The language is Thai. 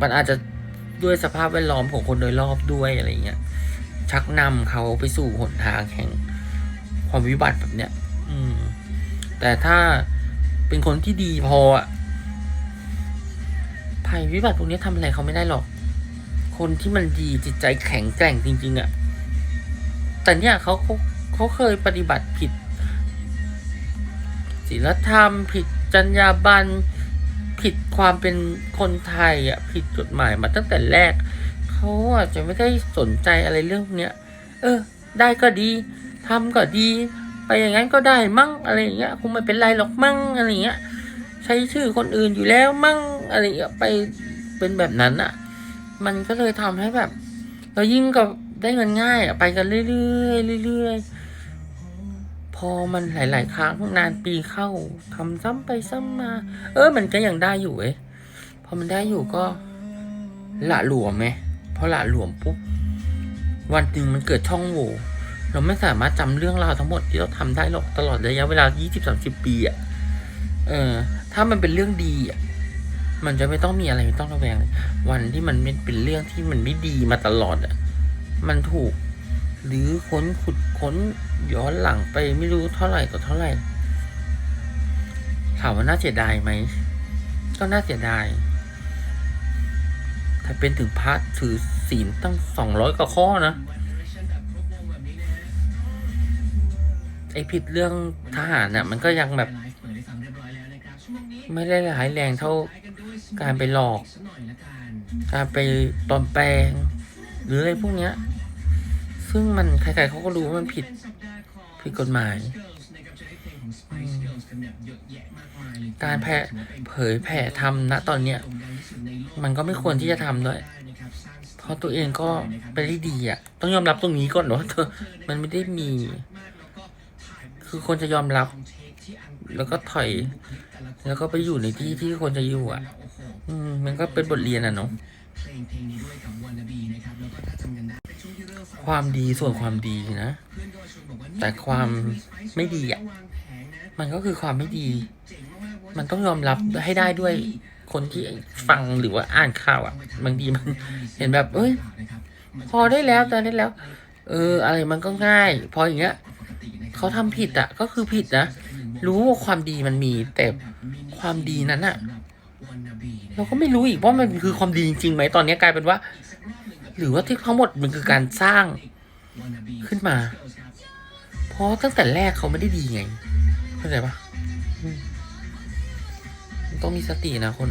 มันอาจจะด้วยสภาพแวดล้อมของคนโดยรอบด้วยอะไรเงี้ย ชักนำเขาไปสู่หนทางแห่งความวิบัติแบบเนี้ย อืม แต่ถ้าเป็นคนที่ดีพออะภัยวิบัติพวกนี้ทำอะไรเขาไม่ได้หรอก คนที่มันดีจิตใจแข็งแกร่งจริง ๆอะแต่เนี่ยเขาเขาเขาเคยปฏิบัติผิดศีลธรรม ผิดจรรยาบรรณ ผิดความเป็นคนไทยอะผิดกฎหมายมาตั้งแต่แรกเขาอาจจะไม่ได้สนใจอะไรเรื่องพวกเนี้ย เออ ได้ก็ดีทำก็ดี ไปอย่างนั้นก็ได้มั่งอะไรอย่างเงี้ยคงไม่เป็นไรหรอกมั่งอะไรเงี้ย ใช้ชื่อคนอื่นอยู่แล้วมั่งอะไรเงี้ยไปเป็นแบบนั้นอะ มันก็เลยทำให้แบบ เรายิ่งกับได้เงินง่ายอะไปกันเรื่อยๆเรื่อยๆ พอมันหลาย ๆ ครั้งนานปีเข้าทำซ้ำไปซ้ำมา เออ มันก็ยังได้อยู่เว้ยพอมันได้อยู่ก็ละหลวมไหมพอละหลวมปุ๊บวันหนึ่งมันเกิดช่องโหว่เราไม่สามารถจำเรื่องราวทั้งหมดที่เราทำได้หรอกตลอดระยะเวลา 20-30 ปีอะเออ ถ้ามันเป็นเรื่องดีอะมันจะไม่ต้องมีอะไรไม่ต้องระแวงเลยวันที่มันเป็นเรื่องที่มันไม่ดีมาตลอดอะมันถูก หรือค้นขุดค้นย้อนหลังไปไม่รู้เท่าไหร่ต่อเท่าไหร่ถามว่าน่าเสียดายไหมก็น่าเสียดาย ถ้าเป็นถึงพระถือศีลตั้งสองร้อยกว่าข้อนะไอผิดเรื่องทหารน่ะ มันก็ยังแบบ ไม่ได้ร้ายแรงเท่าการไปหลอก การไปปลอมแปลง หรืออะไรพวกเนี้ย ซึ่งมันใครๆเขาก็รู้ว่ามันผิดผิดกฎหมาย การแพร่เผยแผ่ทำณตอนเนี้ยมันก็ไม่ควรที่จะทำด้วย เพราะตัวเองก็ไปได้ดีอะ ต้องยอมรับตรงนี้ก่อนว่าเธอมันไม่ได้มี คือคนจะยอมรับ แล้วก็ถอย แล้วก็ไปอยู่ในที่ที่คนจะอยู่อะ อืมมันก็เป็นบทเรียนอะเนาะ ความดีส่วนความดีนะ แต่ความไม่ดีอะ มันก็คือความไม่ดี มันต้องยอมรับให้ได้ด้วยคนที่ฟังหรือว่าอ่านข่าวอะบางทีมันเห็นแบบ เอ้ย พอได้แล้วตอนได้แล้ว เออ อะไรมันก็ง่าย พออย่างเงี้ยเขาทำผิดอะ ก็คือผิดนะ รู้ว่าความดีมันมี แต่ความดีนั้นอะ เราก็ไม่รู้อีกว่ามันคือความดีจริงๆไหมตอนนี้กลายเป็นว่า หรือว่าที่ทั้งหมดมันคือการสร้างขึ้นมา เพราะตั้งแต่แรกเขาไม่ได้ดีไงเข้าใจปะต้องมีสตินะคน